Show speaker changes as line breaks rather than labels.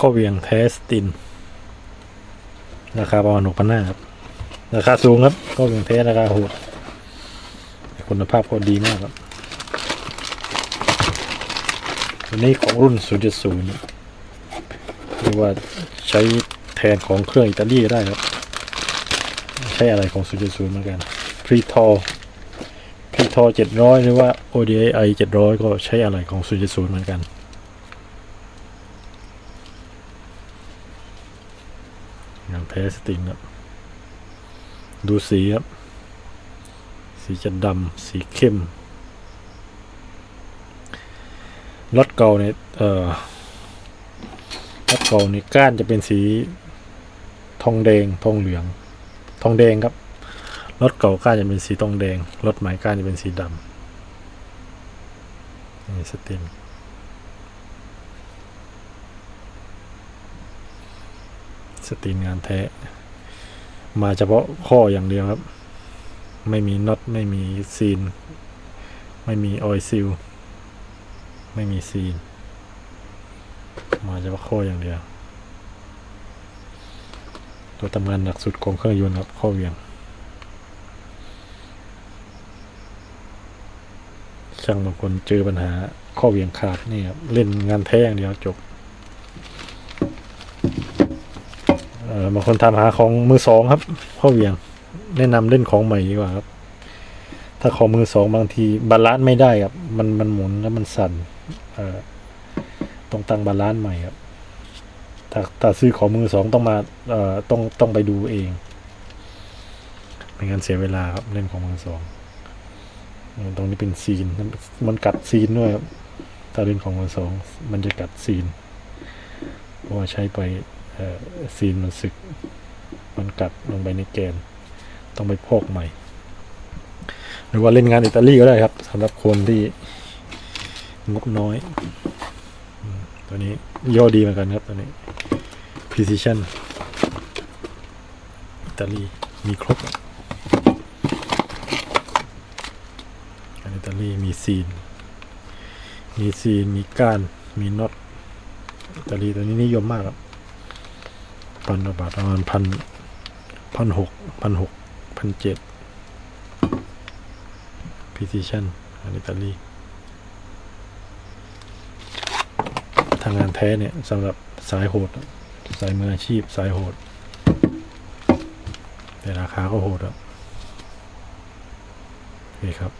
ข้อเวียงแทสติน ราคาประมาณหกพันห้าครับ ราคาสูงครับข้อเวียงแท้ราคาโหดคุณภาพก็ดีมากครับตัวนี้ของรุ่น 0.0เรียกว่าใช้แทนของเครื่องอิตาลีได้ครับ ใช้อะไรของ 0.0 เหมือนกันพรีทอพรีทอ700 หรือว่า ODI 700 ก็ใช้อะไรของ 0.0 เหมือนกัน งานแท้สติงครับ ดูสีครับ สีจะดำสีเข้มรถเก่าเนี่ยเอ่อรถเก่านี่ก้านจะเป็นสีทองแดงทองเหลือง ทองแดงครับรถเก่าก้านจะเป็นสีทองแดงรถใหม่ก้านจะเป็นสีดำนี่สติน สตรีนงานแท้ มาเฉพาะข้ออย่างเดียวครับ ไม่มีน็อตไม่มีซีน ไม่มีออยซิลไม่มีซีน มาเฉพาะข้ออย่างเดียว ตัวทำงานหนักสุดของเครื่องยนต์ครับข้อเวียงช่างบางคนเจอปัญหาข้อเวียงขาดนี่ครับเล่นงานแท้อย่างเดียวจบ เออ บางคนทำหาของมือสองครับพ่อเวียง แนะนำเล่นของใหม่ดีกว่าครับ ถ้าของมือสองบางทีบาลานซ์ไม่ได้ครับ มันมันหมุนแล้วมันสั่นต้องตั้งบาลานซ์ใหม่ครับถ้าถ้าซื้อของมือสองต้องมาต้องต้องไปดูเองไม่งั้นเสียเวลาครับเล่นของมือสองตรงนี้เป็นซีน มันกัดซีนด้วยครับถ้าเล่นของมือสองมันจะกัดซีนเพราะว่าใช้ไป ซีนมันสึก มันกัดลงไปในแกน ต้องไปพอกใหม่ หรือว่าเล่นงานอิตาลีก็ได้ครับสำหรับคนที่งบน้อย ตัวนี้ย่อดีเหมือนกันครับตัวนี้ precision อิตาลีมีครบอันอิตาลีมีซีน มีซีน มีก้าน มีน็อตอิตาลีตัวนี้นิยมมากครับ พันกว่าบาทประมาณพันพันหกพันหกพันเจ็ดพิซิชันอันอิตาลีทางงานแท้เนี่ยสำหรับสายโหด สายมืออาชีพ สายโหด แต่ราคาก็โหดอะโอเคครับ